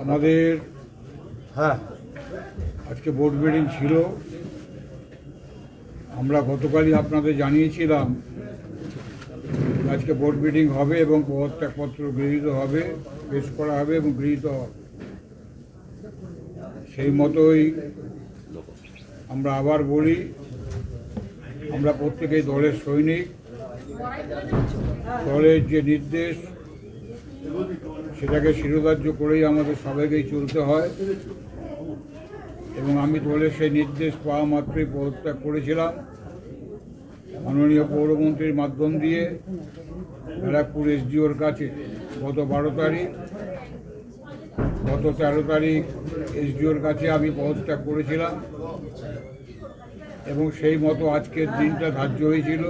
আমাদের হ্যাঁ। আজকে বোর্ড মিটিং ছিল। আমরা গতকালই আপনাদের জানিয়েছিলাম আজকে বোর্ড মিটিং হবে এবং পদত্যাগপত্র গৃহীত হবে পেশ করা হবে এবং গৃহীত হবে। সেই মতোই আমরা আবার বলি, আমরা প্রত্যেকেই দলের সৈনিক। দলের যে নির্দেশ, সেটাকে শিরোধার্য করেই আমাদের সবাইকেই চলতে হয়। এবং আমি দলের সেই নির্দেশ পাওয়া মাত্রই পদত্যাগ করেছিলাম। মাননীয় পৌরমন্ত্রীর মাধ্যম দিয়ে ব্যারাকপুর এসডিওর কাছে গত বারো তারিখ গত তেরো তারিখ এসডিওর কাছে আমি পদত্যাগ করেছিলাম এবং সেই মতো আজকের দিনটা ধার্য হয়েছিল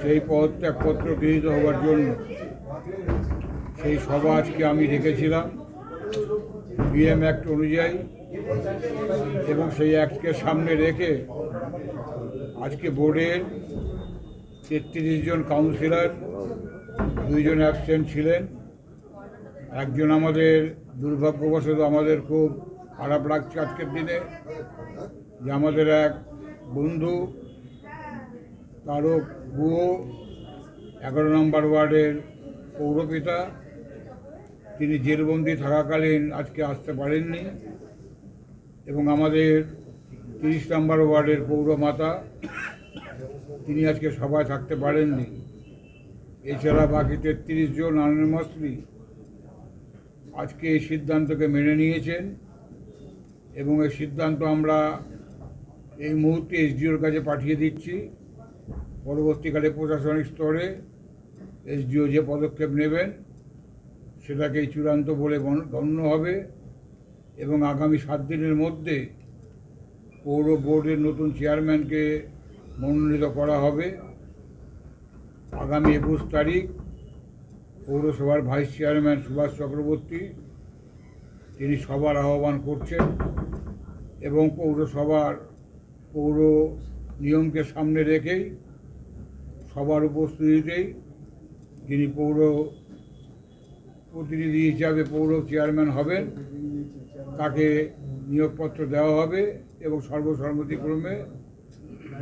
সেই পদত্যাগপত্র গৃহীত হওয়ার জন্য। সেই সভা আজকে আমি রেখেছিলাম বিএম অ্যাক্ট অনুযায়ী এবং সেই অ্যাক্টকে সামনে রেখে আজকে বোর্ডের তেত্রিশ জন কাউন্সিলর, দুইজন অ্যাবসেন্ট ছিলেন। একজন আমাদের দুর্ভাগ্যবশত আমাদের খুব খারাপ লাগছে আজকের দিনে। যে আমাদের এক বন্ধু, তারও বুয়ো এগারো নম্বর ওয়ার্ডের পৌরপিতা, তিনি জেলবন্দি থাকাকালীন আজকে আসতে পারেননি এবং আমাদের তিরিশ নম্বর ওয়ার্ডের পৌরমাতা, তিনি আজকে সভায় থাকতে পারেননি। এছাড়া বাকি তেত্রিশ জন আনমাসলি আজকে এই সিদ্ধান্তকে মেনে নিয়েছেন এবং এই সিদ্ধান্ত আমরা এই মুহূর্তে এসডিওর কাছে পাঠিয়ে দিচ্ছি। পরবর্তীকালে প্রশাসনিক স্তরে এসডিও যে পদক্ষেপ নেবেন সেটাকেই চূড়ান্ত বলে গণ- গণ্য হবে এবং আগামী সাত দিনের মধ্যে পৌর বোর্ডের নতুন চেয়ারম্যানকে মনোনীত করা হবে। আগামী একুশ তারিখ পৌরসভার ভাইস চেয়ারম্যান সুভাষ চক্রবর্তী, তিনি সবার আহ্বান করছেন এবং পৌরসভার পৌর নিয়মকে সামনে রেখেই সবার উপস্থিতিতেই যিনি পৌর প্রতিনিধি হিসাবে পৌর চেয়ারম্যান হবেন, তাকে নিয়োগপত্র দেওয়া হবে এবং সর্বসম্মতিক্রমে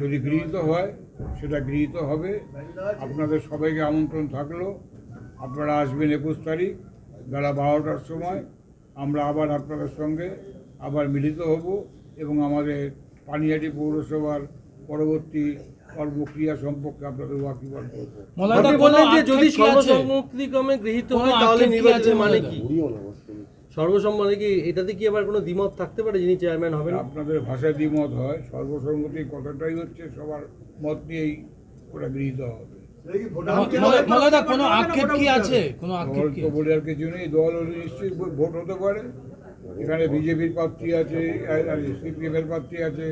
যদি গৃহীত হয়, সেটা গৃহীত হবে। আপনাদের সবাইকে আমন্ত্রণ থাকল। আপনারা আসবেন একুশ তারিখ বেলা বারোটার সময়। আমরা আবার আপনাদের সঙ্গে আবার মিলিত হব এবং আমাদের পানিহাটি পৌরসভার পরবর্তী কর্মক্রিয়া সম্পর্কে আপনাদের করব। মলাদা যে যদি সর্বসম্মতিক্রমে গৃহীত হয় তাহলে নির্বাচনের মানে কি? সর্বসম্মতি কি? এটাতে কি আবার কোনো দ্বিমত থাকতে পারে যিনি চেয়ারম্যান হবেন? আপনাদের ভাষায় দ্বিমত হয়। সর্বসম্মতির কথাটাই হচ্ছে সবার মত নিয়েই ওটা গৃহীত হবে। কোনো আক্ষেপ কি আছে। কোনো আক্ষেপ কি বলে আর কিছু নেই দল নিশ্চয়ই ভোট হতে পারে। এখানে বিজেপির প্রার্থী আছে সিপিএম এর প্রার্থী আছে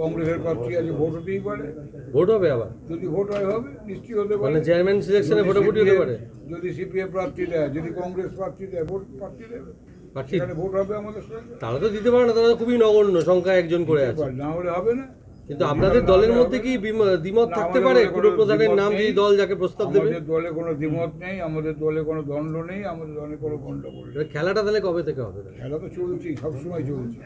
কংগ্রেসের প্রার্থী আছে ভোট হতেই পারে। ভোট হবে আবার? যদি ভোট হয় হবে নিশ্চয়ই হতে পারে। মানে চেয়ারম্যান সিলেকশনে ভোটাভুটি হতে পারে? যদি সিপিএম প্রার্থী দেয় যদি কংগ্রেস প্রার্থী দেয় ভোট প্রার্থী দেবে। ভোট হবে আমাদের তারা তো দিতে পারে না তারা তো খুবই নগণ্য সংখ্যা একজন করে আছে। না হলে হবে না। কিন্তু আপনাদের দলের মধ্যে কি দ্বিমত থাকতে পারে? পুরো কোনো প্রধানের নাম। যদি দল যাকে প্রস্তাব দেবে? আমাদের দলে কোনো দ্বিমত নেই আমাদের দলে কোনো দ্বন্দ্ব নেই আমাদের দলে কোনো গন্ডগোল নেই। খেলাটা তাহলে কবে থেকে হবে? খেলা তো চলছেই সবসময় চলছে।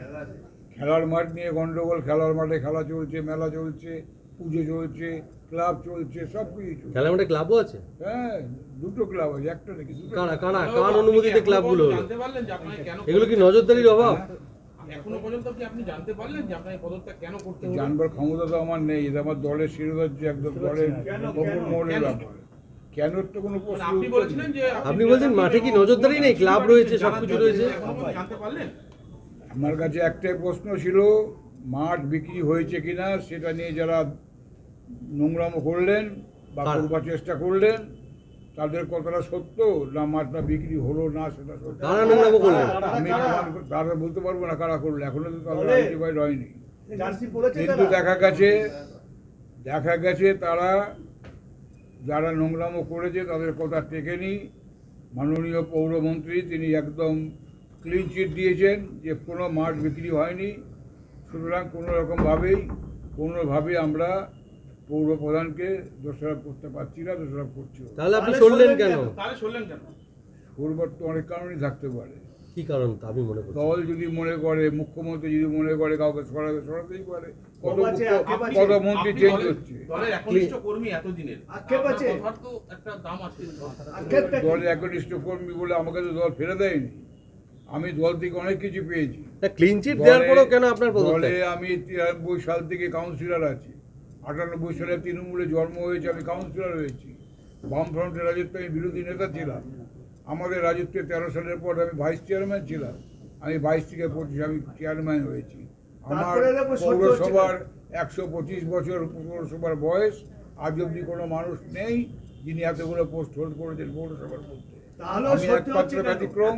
খেলার মাঠ নিয়ে গন্ডগোল খেলার মাঠে খেলা চলছে মেলা চলছে পুজো চলছে ক্লাব চলছে সব কিছুই চলছে। খেলার মাঠে ক্লাবও আছে? হ্যাঁ দুটো ক্লাব আছে একটা নাকি দুটো কারা কারা কার অনুমতিতে ক্লাবগুলো জানতে পারলেন যে আপনাকে কেন এগুলো কি নজরদারির অভাব? এখনও পর্যন্ত কি আপনি জানতে পারলেন যে আপনাকে পদত্যাগ কেন করতে জানবার ক্ষমতা তো আমার নেই এটা আমার দলের শিরোধার্য একদম দলের অপর ব্যাপার কেন? তো কোনো? প্রশ্ন মানে আপনি বলছিলেন যে আপনি বলছেন মাঠে কি নজরদারি নেই? ক্লাব রয়েছে সবকিছু রয়েছে। জানতে পারলেন। আমার কাছে একটাই প্রশ্ন ছিল মাঠ বিক্রি হয়েছে কিনা সেটা নিয়ে যারা নোংরামো করলেন বা করবার চেষ্টা করলেন তাদের কথাটা সত্য? না মাঠটা বিক্রি হলো না সেটা সত্য? আমি তারা বলতে পারব না কারা করল। এখনও তো তারা আইডেন্টিফাইড হয়নি। কিন্তু দেখা গেছে দেখা গেছে তারা যারা নোংরামো করেছে তাদের কথা টেকেনি। মাননীয় পৌরমন্ত্রী তিনি একদম ক্লিন চিট দিয়েছেন যে কোনো মাঠ বিক্রি হয়নি। সুতরাং কোনো রকমভাবেই কোনোভাবে আমরা পৌর প্রধানকে দোষারোপ করতে পারছি না দোষারোপ করছিও না। তাহলে আপনি সরলেন কেন? তাহলে শুনলেন কেন? পূর্বর তো অনেক কারণই থাকতে পারে। কি কারণ তা আমি মনে করছি দল যদি মনে করে মুখ্যমন্ত্রী যদি মনে করে কাউকে সরাতে সরাতেই পারে। কত কম মুখ্য- আক্ষেপ আছে। কত মন্ত্রী আপনি চেঞ্জ দলের- হচ্ছে। দলের একনিষ্ঠ কর্মী এতদিনের। আক্ষেপ আপনার আছে। কথার তো একটা দাম আছে। আক্ষেপটা কি? দলের একনিষ্ঠ কর্মী বলে আমাকে তো দল ফেলে দেয়নি। আমি দল থেকে অনেক কিছু পেয়েছি। ক্লিন চিট দেওয়ার দলে- পরেও কেন আপনার দলে আমি তিরানব্বই সাল থেকে কাউন্সিলর আছি। আটানব্বই সালে তৃণমূলে জন্ম হয়েছে আমি কাউন্সিলর হয়েছি। বামফ্রন্টের রাজত্বে আমি বিরোধী নেতা ছিলাম। আমাদের রাজত্বে তেরো সালের পর আমি ভাইস চেয়ারম্যান ছিলাম। আমি বাইশ থেকে পঁচিশ আমি চেয়ারম্যান হয়েছি। আমার। পৌরসভার একশো পঁচিশ বছর পৌরসভার বয়স আজ অব্দি কোনো মানুষ নেই যিনি এতগুলো পোস্ট হোল্ড করেছেন পৌরসভার মধ্যে। আমি একমাত্র ব্যতিক্রম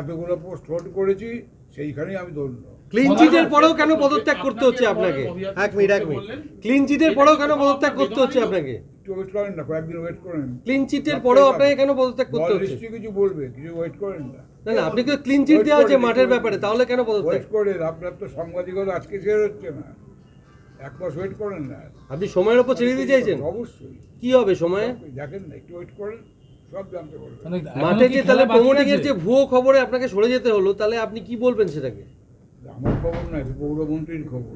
এতগুলো পোস্ট হোল্ড করেছি সেইখানেই আমি ধন্য। ক্লিন চিটের পরেও কেন পদত্যাগ করতে হচ্ছে আপনাকে? এক মিনিট এক মিনিট। ক্লিন চিটের পরেও কেন পদত্যাগ করতে হচ্ছে আপনাকে? একটু ওয়েট করেন না কয়েকদিন ওয়েট করেন ক্লিন চিটের পরেও আপনাকে কেন পদত্যাগ করতে হচ্ছে? নিশ্চয়ই কিছু বলবে কিছু ওয়েট করেন না না না আপনি তো ক্লিন চিট দেওয়া আছে মাঠের ব্যাপারে তাহলে কেন পদত্যাগ? ওয়েট করেন আপনার তো সাংবাদিকতা আজকে শেয়ার হচ্ছে না। এক মাস ওয়েট করেন না। আপনি সময়ের উপর ছেড়ে দিতে চাইছেন? অবশ্যই। কি হবে সময়ে? দেখেন না একটু ওয়েট করেন সব জানতে পারবেন। মানে মাঠে যে তাহলে প্রমোটিং এর যে ভুয়ো খবরে আপনাকে সরে যেতে হলো তাহলে আপনি কি বলবেন সেটাকে? আমার খবর নয় এটা পৌরমন্ত্রীর খবর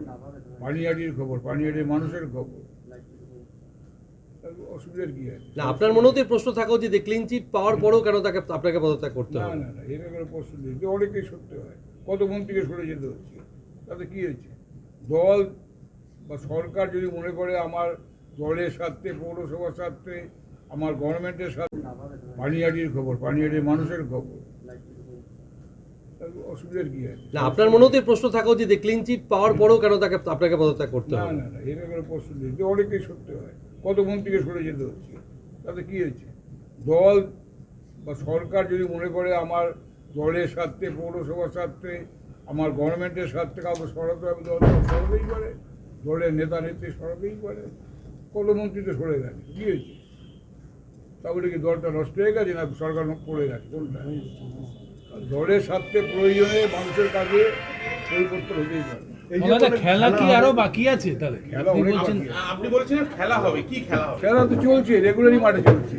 পানিয়াটির খবর পানিয়াটির মানুষের খবর। অসুবিধার কি আছে? না আপনার মনেও তো প্রশ্ন থাকা উচিত ক্লিন চিট পাওয়ার পরেও কেন তাকে আপনাকে পদত্যাগ করতে না হবে? না না এটা কোনো প্রশ্ন নেই অনেকেই সত্যি হয়। কত মন্ত্রীকে সরে যেতে হচ্ছে? তাতে কি হয়েছে? দল বা সরকার যদি মনে করে আমার দলের স্বার্থে পৌরসভার স্বার্থে আমার গভর্নমেন্টের স্বার্থে পানিয়াটির খবর পানিয়াটির মানুষের খবর অসুবিধার কি আছে? না আপনার মনেও তো প্রশ্ন থাকা উচিত যে ক্লিন চিট পাওয়ার পরেও কেন তাকে আপনাকে পদত্যাগ করতে হবে? না না এটা কোনো প্রশ্ন নেই। যে অনেকেই সত্যি হয়। কত মন্ত্রীকে সরে যেতে হচ্ছে? তাতে কি হয়েছে দল বা সরকার যদি মনে করে আমার দলের স্বার্থে পৌরসভার স্বার্থে আমার গভর্নমেন্টের স্বার্থে কাউকে সরাতে হবে দল তো সরাতেই পারে। দলের নেতা নেত্রী সরাতেই পারে। কত মন্ত্রী তো সরে গেছে? কি হয়েছে? তাহলে কি দলটা নষ্ট হয়ে গেছে না সরকার পড়ে গেছে? কোনটা? দলের স্বার্থে প্রয়োজনে মানুষের কাজে পরিবর্তন হতেই পারে। মনে খেলা কি হবে, আরও বাকি আছে তাহলে? খেলা আপনি বলছেন খেলা হবে কি খেলা হবে? খেলা তো চলছে রেগুলারই মাঠে চলছে।